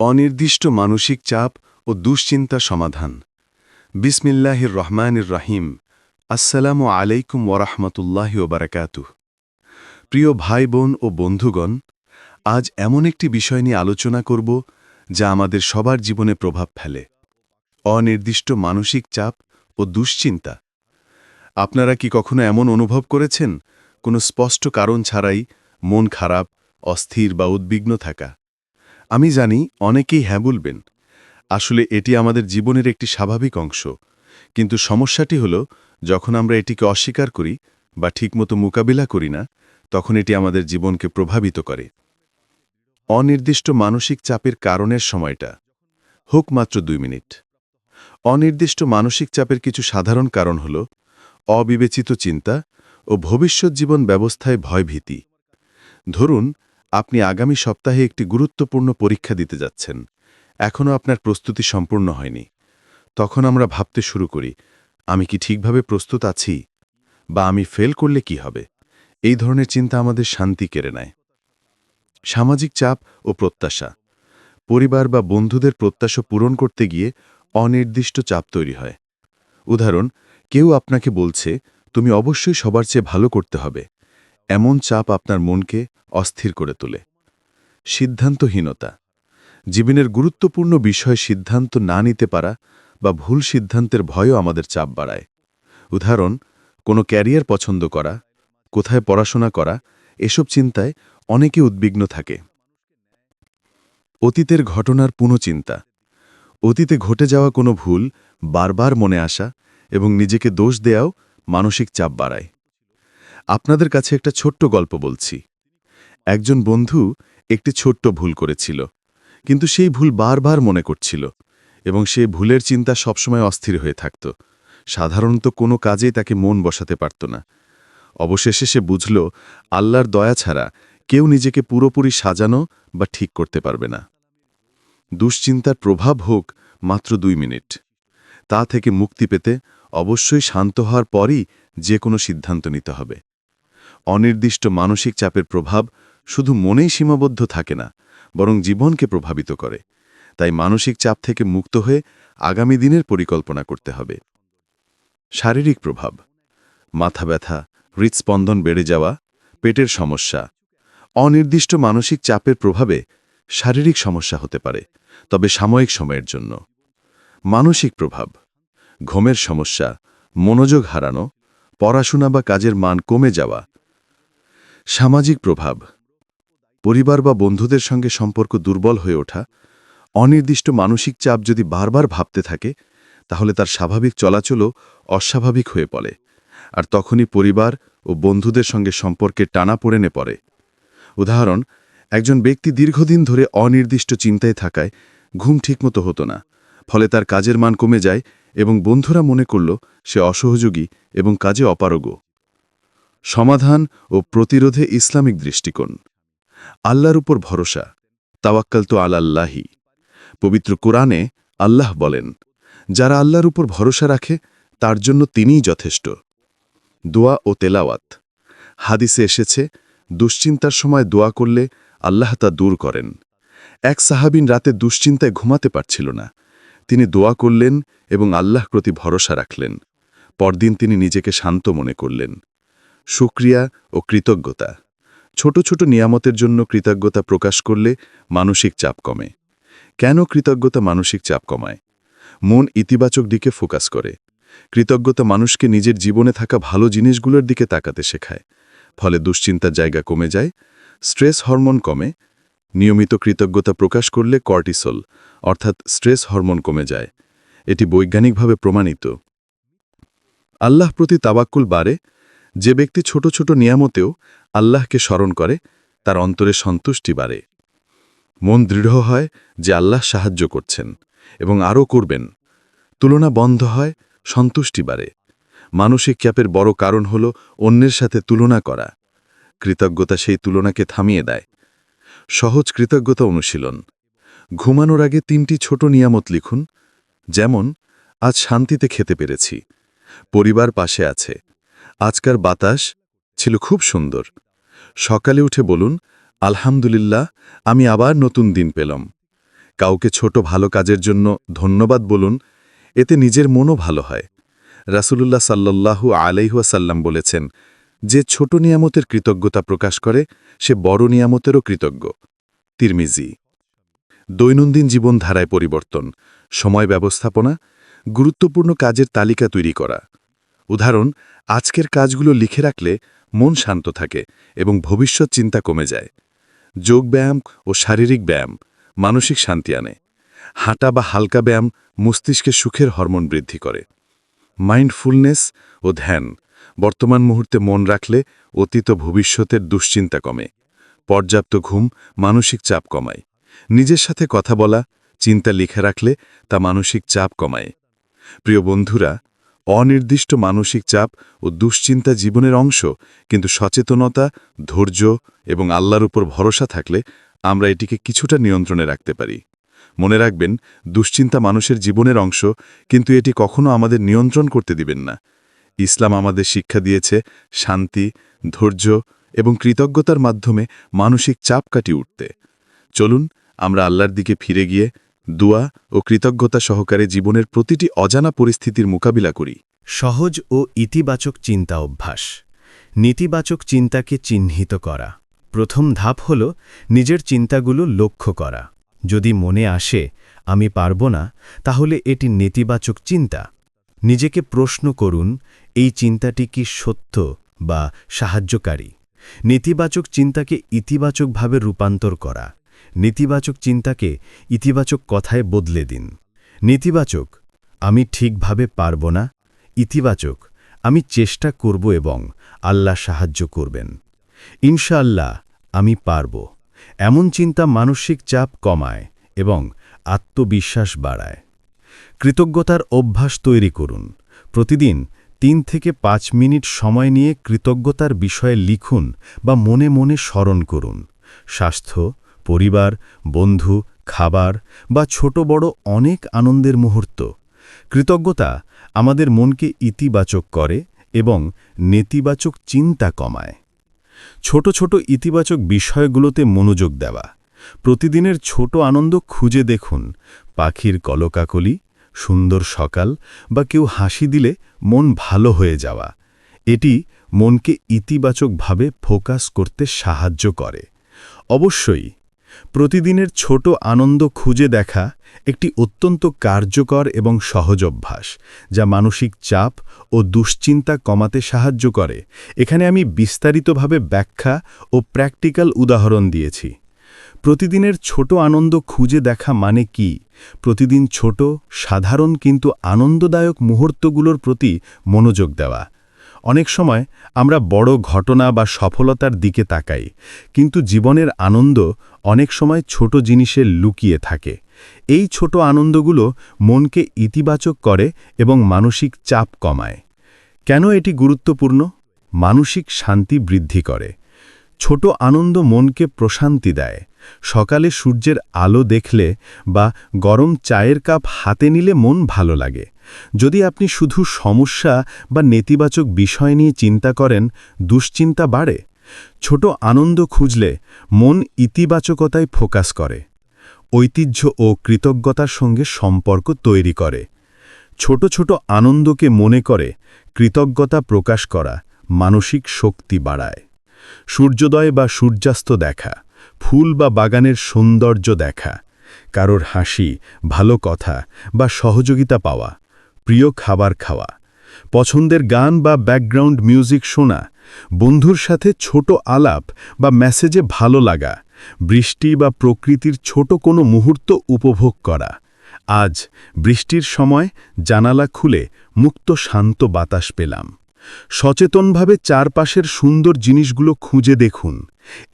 অনির্দিষ্ট মানসিক চাপ ও দুশ্চিন্তা সমাধান। বিসমিল্লাহির রহমানির রাহিম আসসালামু আলাইকুম ওরহমতুল্লাহি ওবরাকাতু প্রিয় ভাই বোন ও বন্ধুগণ, আজ এমন একটি বিষয় নিয়ে আলোচনা করব যা আমাদের সবার জীবনে প্রভাব ফেলে। অনির্দিষ্ট মানসিক চাপ ও দুশ্চিন্তা। আপনারা কি কখনো এমন অনুভব করেছেন? কোনো স্পষ্ট কারণ ছাড়াই মন খারাপ, অস্থির বা উদ্বিগ্ন থাকা। আমি জানি অনেকেই হ্যাঁ বলবেন। আসলে এটি আমাদের জীবনের একটি স্বাভাবিক অংশ। কিন্তু সমস্যাটি হল, যখন আমরা এটিকে অস্বীকার করি বা ঠিকমতো মোকাবিলা করি না, তখন এটি আমাদের জীবনকে প্রভাবিত করে। অনির্দিষ্ট মানসিক চাপের কারণের সময়টা। হোক মাত্র দুই মিনিট। অনির্দিষ্ট মানসিক চাপের কিছু সাধারণ কারণ হল, অবিবেচিত চিন্তা ও ভবিষ্যৎ জীবন ব্যবস্থায় ভয়ভীতি। ধরুন আপনি আগামী সপ্তাহে একটি গুরুত্বপূর্ণ পরীক্ষা দিতে যাচ্ছেন। এখনও আপনার প্রস্তুতি সম্পূর্ণ হয়নি। তখন আমরা ভাবতে শুরু করি, আমি কি ঠিকভাবে প্রস্তুত আছি? বা আমি ফেল করলে কি হবে? এই ধরনের চিন্তা আমাদের শান্তি কেড়ে নেয়। সামাজিক চাপ ও প্রত্যাশা। পরিবার বা বন্ধুদের প্রত্যাশা পূরণ করতে গিয়ে অনির্দিষ্ট চাপ তৈরি হয়। উদাহরণ, কেউ আপনাকে বলছে, তুমি অবশ্যই সবার চেয়ে ভালো করতে হবে। এমন চাপ আপনার মনকে অস্থির করে তোলে। সিদ্ধান্তহীনতা। জীবনের গুরুত্বপূর্ণ বিষয় সিদ্ধান্ত না নিতে পারা বা ভুল সিদ্ধান্তের ভয়ও আমাদের চাপ বাড়ায়। উদাহরণ, কোনো ক্যারিয়ার পছন্দ করা, কোথায় পড়াশোনা করা, এসব চিন্তায় অনেকে উদ্বিগ্ন থাকে। অতীতের ঘটনার পুনঃচিন্তা। অতীতে ঘটে যাওয়া কোনো ভুল বারবার মনে আসা এবং নিজেকে দোষ দেয়াও মানসিক চাপ বাড়ায়। আপনাদের কাছে একটা ছোট্ট গল্প বলছি। একজন বন্ধু একটি ছোট্ট ভুল করেছিল, কিন্তু সেই ভুল বারবার মনে করছিল এবং সে ভুলের চিন্তা সবসময় অস্থির হয়ে থাকত। সাধারণত কোনো কাজেই তাকে মন বসাতে পারত না। অবশেষে সে বুঝল, আল্লাহর দয়া ছাড়া কেউ নিজেকে পুরোপুরি সাজানো বা ঠিক করতে পারবে না। দুশ্চিন্তার প্রভাব হোক মাত্র দুই মিনিট। তা থেকে মুক্তি পেতে অবশ্যই শান্ত হওয়ার পরই যে কোনো সিদ্ধান্ত নিতে হবে। অনির্দিষ্ট মানসিক চাপের প্রভাব শুধু মনেই সীমাবদ্ধ থাকে না, বরং জীবনকে প্রভাবিত করে। তাই মানসিক চাপ থেকে মুক্ত হয়ে আগামী দিনের পরিকল্পনা করতে হবে। শারীরিক প্রভাব, মাথা ব্যথা, হৃৎস্পন্দন বেড়ে যাওয়া, পেটের সমস্যা, অনির্দিষ্ট মানসিক চাপের প্রভাবে শারীরিক সমস্যা হতে পারে, তবে সাময়িক সময়ের জন্য। মানসিক প্রভাব, ঘুমের সমস্যা, মনোযোগ হারানো, পড়াশোনা বা কাজের মান কমে যাওয়া সামাজিক প্রভাব, পরিবার বা বন্ধুদের সঙ্গে সম্পর্ক দুর্বল হয়ে ওঠা, অনির্দিষ্ট মানসিক চাপ যদি বারবার ভাবতে থাকে, তাহলে তার স্বাভাবিক চলাচলও অস্বাভাবিক হয়ে পড়ে। আর তখনই পরিবার ও বন্ধুদের সঙ্গে সম্পর্কে টানা পড়েনে পড়ে। উদাহরণ, একজন ব্যক্তি দীর্ঘদিন ধরে অনির্দিষ্ট চিন্তায় থাকায় ঘুম ঠিকমতো হতো না, ফলে তার কাজের মান কমে যায় এবং বন্ধুরা মনে করল সে অসহযোগী এবং কাজে অপারগ সমাধান ও প্রতিরোধে ইসলামিক দৃষ্টিকোণ। আল্লাহর উপর ভরসা, তাওয়াক্কাল তো আলাল্লাহি। পবিত্র কোরআনে আল্লাহ বলেন, যারা আল্লাহর উপর ভরসা রাখে, তার জন্য তিনিই যথেষ্ট। দোয়া ও তেলাওয়াত। হাদিসে এসেছে, দুশ্চিন্তার সময় দোয়া করলে আল্লাহ তা দূর করেন। এক সাহাবিন রাতে দুশ্চিন্তায় ঘুমাতে পারছিল না। তিনি দোয়া করলেন এবং আল্লাহ প্রতি ভরসা রাখলেন। পরদিন তিনি নিজেকে শান্ত মনে করলেন। সুক্রিয়া ও কৃতজ্ঞতা। ছোট ছোট নিয়ামতের জন্য কৃতজ্ঞতা প্রকাশ করলে মানসিক চাপ কমে। কেন কৃতজ্ঞতা মানসিক চাপ কমায়? মন ইতিবাচক দিকে ফোকাস করে। কৃতজ্ঞতা মানুষকে নিজের জীবনে থাকা ভালো জিনিসগুলোর দিকে তাকাতে শেখায়। ফলে দুশ্চিন্তার জায়গা কমে যায়, স্ট্রেস হরমোন কমে। নিয়মিত কৃতজ্ঞতা প্রকাশ করলে কর্টিসল, অর্থাৎ স্ট্রেস হরমোন কমে যায়। এটি বৈজ্ঞানিকভাবে প্রমাণিত। আল্লাহ প্রতি তাবাক্কুল বাড়ে যে ব্যক্তি ছোট ছোট নিয়ামতেও আল্লাহকে স্মরণ করে, তার অন্তরে সন্তুষ্টি বাড়ে। মন দৃঢ় হয় যে আল্লাহ সাহায্য করছেন এবং আরও করবেন। তুলনা বন্ধ হয়, সন্তুষ্টি বাড়ে। মানসিক ক্যাপের বড় কারণ হল অন্যের সাথে তুলনা করা। কৃতজ্ঞতা সেই তুলনাকে থামিয়ে দেয়। সহজ কৃতজ্ঞতা অনুশীলন। ঘুমানোর আগে তিনটি ছোট নিয়ামত লিখুন, যেমন, আজ শান্তিতে খেতে পেরেছি। পরিবার পাশে আছে। আজকার বাতাস ছিল খুব সুন্দর। সকালে উঠে বলুন, আলহামদুলিল্লাহ, আমি আবার নতুন দিন পেলাম। কাউকে ছোট ভালো কাজের জন্য ধন্যবাদ বলুন, এতে নিজের মনও ভালো হয়। রাসূলুল্লাহ সাল্লাল্লাহু আলাইহুয়াসাল্লাম বলেছেন, যে ছোট নিয়ামতের কৃতজ্ঞতা প্রকাশ করে, সে বড় নিয়ামতেরও কৃতজ্ঞ। তিরমিজি, দৈনন্দিন জীবনধারায় পরিবর্তন, সময় ব্যবস্থাপনা, গুরুত্বপূর্ণ কাজের তালিকা তৈরি করা। উদাহরণ, আজকের কাজগুলো লিখে রাখলে মন শান্ত থাকে এবং ভবিষ্যৎ চিন্তা কমে যায়। যোগব্যায়াম ও শারীরিক ব্যায়াম মানসিক শান্তি আনে। হাঁটা বা হালকা ব্যায়াম মস্তিষ্কে সুখের হরমোন বৃদ্ধি করে। মাইন্ডফুলনেস ও ধ্যান বর্তমান মুহূর্তে মন রাখলে অতীত ভবিষ্যতের দুশ্চিন্তা কমে। পর্যাপ্ত ঘুম মানসিক চাপ কমায়। নিজের সাথে কথা বলা, চিন্তা লিখে রাখলে তা মানসিক চাপ কমায়। প্রিয় বন্ধুরা অনির্দিষ্ট মানসিক চাপ ও দুশ্চিন্তা জীবনের অংশ, কিন্তু সচেতনতা, ধৈর্য এবং আল্লাহর উপর ভরসা থাকলে আমরা এটিকে কিছুটা নিয়ন্ত্রণে রাখতে পারি। মনে রাখবেন, দুশ্চিন্তা মানুষের জীবনের অংশ, কিন্তু এটি কখনো আমাদের নিয়ন্ত্রণ করতে দিবেন না। ইসলাম আমাদের শিক্ষা দিয়েছে, শান্তি, ধৈর্য এবং কৃতজ্ঞতার মাধ্যমে মানসিক চাপ কাটিয়ে উঠতে। চলুন, আমরা আল্লাহর দিকে ফিরে গিয়ে দুয়া ও কৃতজ্ঞতা সহকারে জীবনের প্রতিটি অজানা পরিস্থিতির মোকাবিলা করি। সহজ ও ইতিবাচক চিন্তা অভ্যাস। নেতিবাচক চিন্তাকে চিহ্নিত করা। প্রথম ধাপ হল নিজের চিন্তাগুলো লক্ষ্য করা। যদি মনে আসে, আমি পারব না তাহলে এটি নেতিবাচক চিন্তা। নিজেকে প্রশ্ন করুন, এই চিন্তাটি কি সত্য বা সাহায্যকারী? নেতিবাচক চিন্তাকে ইতিবাচকভাবে রূপান্তর করা। নেতিবাচক চিন্তাকে ইতিবাচক কথায় বদলে দিন। নেতিবাচক, আমি ঠিকভাবে পারব না। ইতিবাচক, আমি চেষ্টা করব এবং আল্লাহ সাহায্য করবেন। ইনশাআল্লাহ, আমি পারব। এমন চিন্তা মানসিক চাপ কমায় এবং আত্মবিশ্বাস বাড়ায়। কৃতজ্ঞতার অভ্যাস তৈরি করুন। প্রতিদিন তিন থেকে পাঁচ মিনিট সময় নিয়ে কৃতজ্ঞতার বিষয়ে লিখুন বা মনে মনে স্মরণ করুন। স্বাস্থ্য পরিবার, বন্ধু, খাবার বা ছোট বড় অনেক আনন্দের মুহূর্ত। কৃতজ্ঞতা আমাদের মনকে ইতিবাচক করে এবং নেতিবাচক চিন্তা কমায়। ছোট ছোট ইতিবাচক বিষয়গুলোতে মনোযোগ দেওয়া। প্রতিদিনের ছোট আনন্দ খুঁজে দেখুন। পাখির কলকাকলি, সুন্দর সকাল বা কেউ হাসি দিলে মন ভালো হয়ে যাওয়া। এটি মনকে ইতিবাচকভাবে ফোকাস করতে সাহায্য করে। অবশ্যই প্রতিদিনের ছোট আনন্দ খুঁজে দেখা একটি অত্যন্ত কার্যকর এবং সহজ অভ্যাস, যা মানসিক চাপ ও দুশ্চিন্তা কমাতে সাহায্য করে। এখানে আমি বিস্তারিতভাবে ব্যাখ্যা ও প্র্যাকটিক্যাল উদাহরণ দিয়েছি। প্রতিদিনের ছোট আনন্দ খুঁজে দেখা মানে কি? প্রতিদিন ছোট, সাধারণ কিন্তু আনন্দদায়ক মুহূর্তগুলোর প্রতি মনোযোগ দেওয়া। অনেক সময় আমরা বড় ঘটনা বা সফলতার দিকে তাকাই, কিন্তু জীবনের আনন্দ অনেক সময় ছোট জিনিসে লুকিয়ে থাকে। এই ছোট আনন্দগুলো মনকে ইতিবাচক করে এবং মানসিক চাপ কমায়। কেন এটি গুরুত্বপূর্ণ? মানসিক শান্তি বৃদ্ধি করে। ছোট আনন্দ মনকে প্রশান্তি দেয়। সকালে সূর্যের আলো দেখলে বা গরম চায়ের কাপ হাতে নিলে মন ভালো লাগে। যদি আপনি শুধু সমস্যা বা নেতিবাচক বিষয় নিয়ে চিন্তা করেন, দুশ্চিন্তা বাড়ে। ছোট আনন্দ খুঁজলে মন ইতিবাচকতায় ফোকাস করে। ঐতিহ্য ও কৃতজ্ঞতার সঙ্গে সম্পর্ক তৈরি করে। ছোট ছোট আনন্দকে মনে করে কৃতজ্ঞতা প্রকাশ করা মানসিক শক্তি বাড়ায়। সূর্যোদয় বা সূর্যাস্ত দেখা, ফুল বা বাগানের সৌন্দর্য দেখা, কারোর হাসি, ভালো কথা বা সহযোগিতা পাওয়া প্রিয় খাবার খাওয়া। পছন্দের গান বা ব্যাকগ্রাউন্ড মিউজিক শোনা, বন্ধুর সাথে ছোট আলাপ বা মেসেজে ভালো লাগা, বৃষ্টি বা প্রকৃতির ছোট কোনো মুহূর্ত উপভোগ করা। আজ বৃষ্টির সময় জানালা খুলে মুক্ত শান্ত বাতাস পেলাম। সচেতনভাবে চারপাশের সুন্দর জিনিসগুলো খুঁজে দেখুন।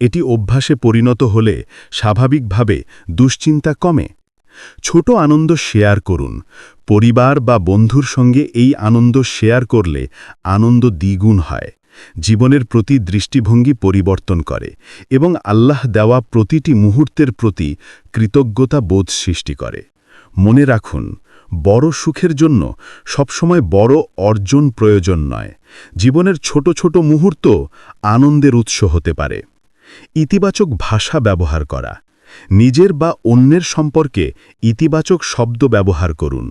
এটি অভ্যাসে পরিণত হলে স্বাভাবিকভাবে দুশ্চিন্তা কমে। ছোট আনন্দ শেয়ার করুন। পরিবার বা বন্ধুর সঙ্গে এই আনন্দ শেয়ার করলে আনন্দ দ্বিগুণ হয়। জীবনের প্রতি দৃষ্টিভঙ্গি পরিবর্তন করে এবং আল্লাহ দেওয়া প্রতিটি মুহূর্তের প্রতি কৃতজ্ঞতা বোধ সৃষ্টি করে। মনে রাখুন, বড় সুখের জন্য সবসময় বড় অর্জন প্রয়োজন নয়। জীবনের ছোট ছোট মুহূর্ত আনন্দের উৎস হতে পারে। ইতিবাচক ভাষা ব্যবহার করা নিজের বা অন্যের সম্পর্কে ইতিবাচক শব্দ ব্যবহার করুন।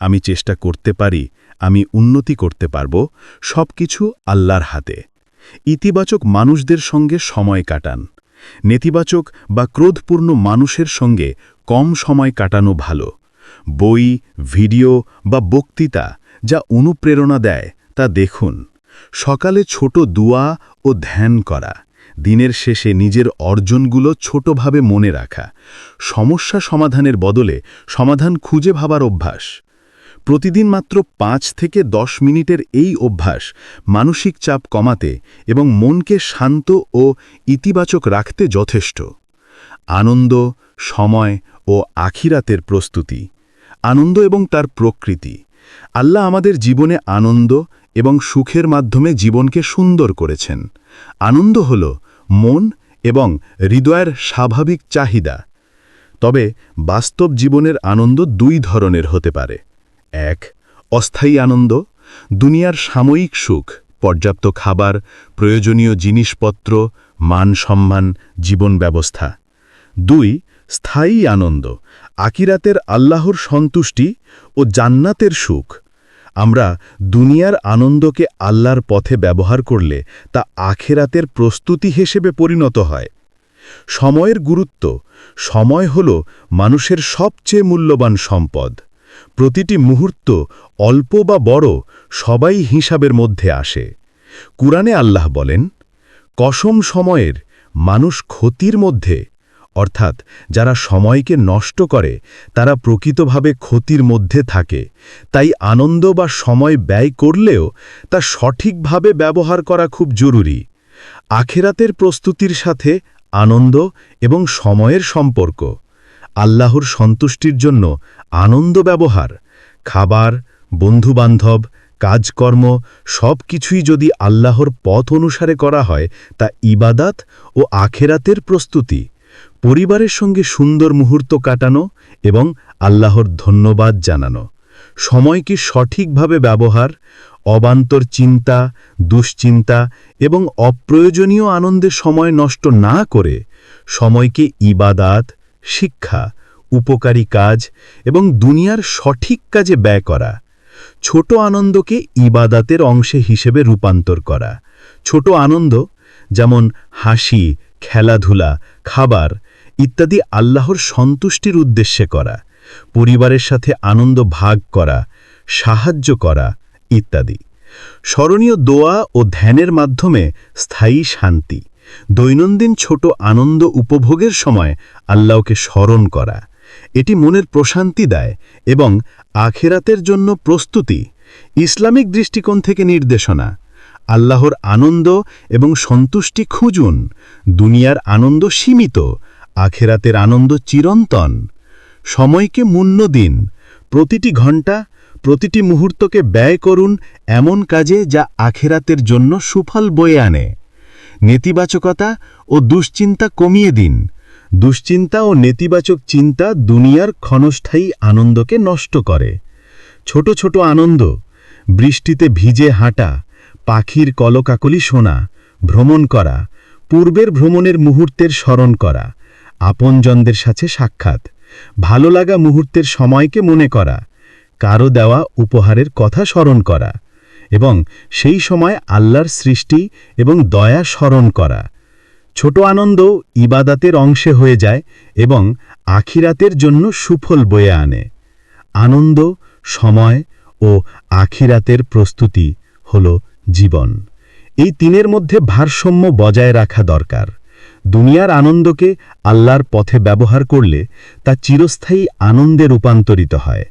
আমি চেষ্টা করতে পারি, আমি উন্নতি করতে পারব সব কিছু আল্লাহর হাতে। ইতিবাচক মানুষদের সঙ্গে সময় কাটান। নেতিবাচক বা ক্রোধপূর্ণ মানুষের সঙ্গে কম সময় কাটানো ভালো। বই, ভিডিও বা বক্তৃতা যা অনুপ্রেরণা দেয় তা দেখুন। সকালে ছোট দুয়া ও ধ্যান করা। দিনের শেষে নিজের অর্জনগুলো ছোটভাবে মনে রাখা, সমস্যা সমাধানের বদলে সমাধান খুঁজে ভাবার অভ্যাস। প্রতিদিন মাত্র পাঁচ থেকে দশ মিনিটের এই অভ্যাস মানসিক চাপ কমাতে এবং মনকে শান্ত ও ইতিবাচক রাখতে যথেষ্ট। আনন্দ, সময় ও আখিরাতের প্রস্তুতি, আনন্দ এবং তার প্রকৃতি। আল্লাহ আমাদের জীবনে আনন্দ এবং সুখের মাধ্যমে জীবনকে সুন্দর করেছেন। আনন্দ হল মন এবং হৃদয়ের স্বাভাবিক চাহিদা। তবে বাস্তব জীবনের আনন্দ দুই ধরনের হতে পারে। এক, অস্থায়ী আনন্দ, দুনিয়ার সাময়িক সুখ, পর্যাপ্ত খাবার, প্রয়োজনীয় জিনিসপত্র, মান সম্মান, জীবন ব্যবস্থা। দুই, স্থায়ী আনন্দ, আকিরাতের আল্লাহর সন্তুষ্টি ও জান্নাতের সুখ। আমরা দুনিয়ার আনন্দকে আল্লাহর পথে ব্যবহার করলে তা আখেরাতের প্রস্তুতি হিসেবে পরিণত হয়। সময়ের গুরুত্ব, সময় হল মানুষের সবচেয়ে মূল্যবান সম্পদ। প্রতিটি মুহূর্ত, অল্প বা বড়, সবাই হিসাবের মধ্যে আসে। কুরআনে আল্লাহ বলেন, কসম সময়ের, মানুষ ক্ষতির মধ্যে অর্থাৎ যারা সময়কে নষ্ট করে, তারা প্রকৃতভাবে ক্ষতির মধ্যে থাকে। তাই আনন্দ বা সময় ব্যয় করলেও তা সঠিকভাবে ব্যবহার করা খুব জরুরি। আখেরাতের প্রস্তুতির সাথে আনন্দ এবং সময়ের সম্পর্ক। আল্লাহর সন্তুষ্টির জন্য আনন্দ ব্যবহার, খাবার, বন্ধুবান্ধব, কাজকর্ম সব কিছুই যদি আল্লাহর পথ অনুসারে করা হয়, তা ইবাদাত ও আখেরাতের প্রস্তুতি। পরিবারের সঙ্গে সুন্দর মুহূর্ত কাটানো এবং আল্লাহর ধন্যবাদ জানানো। সময়কে সঠিকভাবে ব্যবহার? অবান্তর চিন্তা, দুশ্চিন্তা এবং অপ্রয়োজনীয় আনন্দে সময় নষ্ট না করে সময়কে ইবাদাত, শিক্ষা, উপকারী কাজ এবং দুনিয়ার সঠিক কাজে ব্যয় করা? ছোট আনন্দকে ইবাদাতের অংশে হিসেবে রূপান্তর করা। ছোট আনন্দ যেমন হাসি খেলাধুলা, খাবার ইত্যাদি আল্লাহর সন্তুষ্টির উদ্দেশ্যে করা, পরিবারের সাথে আনন্দ ভাগ করা, সাহায্য করা ইত্যাদি। স্মরণীয় দোয়া ও ধ্যানের মাধ্যমে স্থায়ী শান্তি, দৈনন্দিন ছোট আনন্দ উপভোগের সময় আল্লাহকে স্মরণ করা, এটি মনের প্রশান্তি দেয় এবং আখেরাতের জন্য প্রস্তুতি, ইসলামিক দৃষ্টিকোণ থেকে নির্দেশনা আল্লাহর আনন্দ এবং সন্তুষ্টি খুঁজুন। দুনিয়ার আনন্দ সীমিত, আখেরাতের আনন্দ চিরন্তন। সময়কে মূল্য দিন, প্রতিটি ঘণ্টা, প্রতিটি মুহূর্তকে ব্যয় করুন এমন কাজে যা আখেরাতের জন্য সুফল বয়ে আনে। নেতিবাচকতা ও দুশ্চিন্তা কমিয়ে দিন। দুশ্চিন্তা ও নেতিবাচক চিন্তা দুনিয়ার ক্ষণস্থায়ী আনন্দকে নষ্ট করে। ছোট ছোট আনন্দ, বৃষ্টিতে ভিজে হাঁটা পাখির কলকাকলি শোনা, ভ্রমণ করা, পূর্বের ভ্রমণের মুহূর্তের স্মরণ করা, আপনজনদের সাথে সাক্ষাৎ, ভালো লাগা মুহূর্তের সময়কে মনে করা, কারও দেওয়া উপহারের কথা স্মরণ করা এবং সেই সময় আল্লাহর সৃষ্টি এবং দয়া স্মরণ করা। ছোট আনন্দ ইবাদাতের অংশে হয়ে যায় এবং আখিরাতের জন্য সুফল বয়ে আনে। আনন্দ, সময় ও আখিরাতের প্রস্তুতি হল জীবন। এই তিনের মধ্যে ভারসাম্য বজায় রাখা দরকার। দুনিয়ার আনন্দকে আল্লাহর পথে ব্যবহার করলে তা চিরস্থায়ী আনন্দে রূপান্তরিত হয়।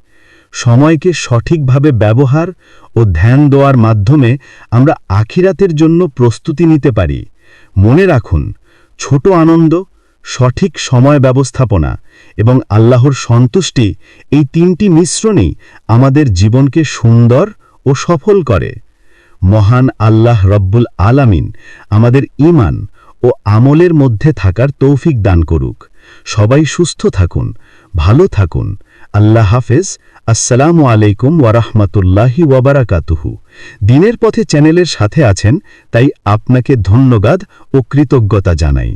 সময়কে সঠিকভাবে ব্যবহার ও ধ্যান দেওয়ার মাধ্যমে আমরা আখিরাতের জন্য প্রস্তুতি নিতে পারি। মনে রাখুন, ছোট আনন্দ, সঠিক সময় ব্যবস্থাপনা এবং আল্লাহর সন্তুষ্টি এই তিনটি মিশ্রণেই আমাদের জীবনকে সুন্দর ও সফল করে। মহান আল্লাহ রব্বুল আলামিন আমাদের ইমান ও আমলের মধ্যে থাকার তৌফিক দান করুক। সবাই সুস্থ থাকুন, ভালো থাকুন। আল্লাহ হাফেজ। আসসালামু আলাইকুম ওয়ারাহমাতুল্লাহি ওয়াবারাকাতুহু দিনের পথে চ্যানেলের সাথে আছেন, তাই আপনাকে ধন্যবাদ ও কৃতজ্ঞতা জানাই।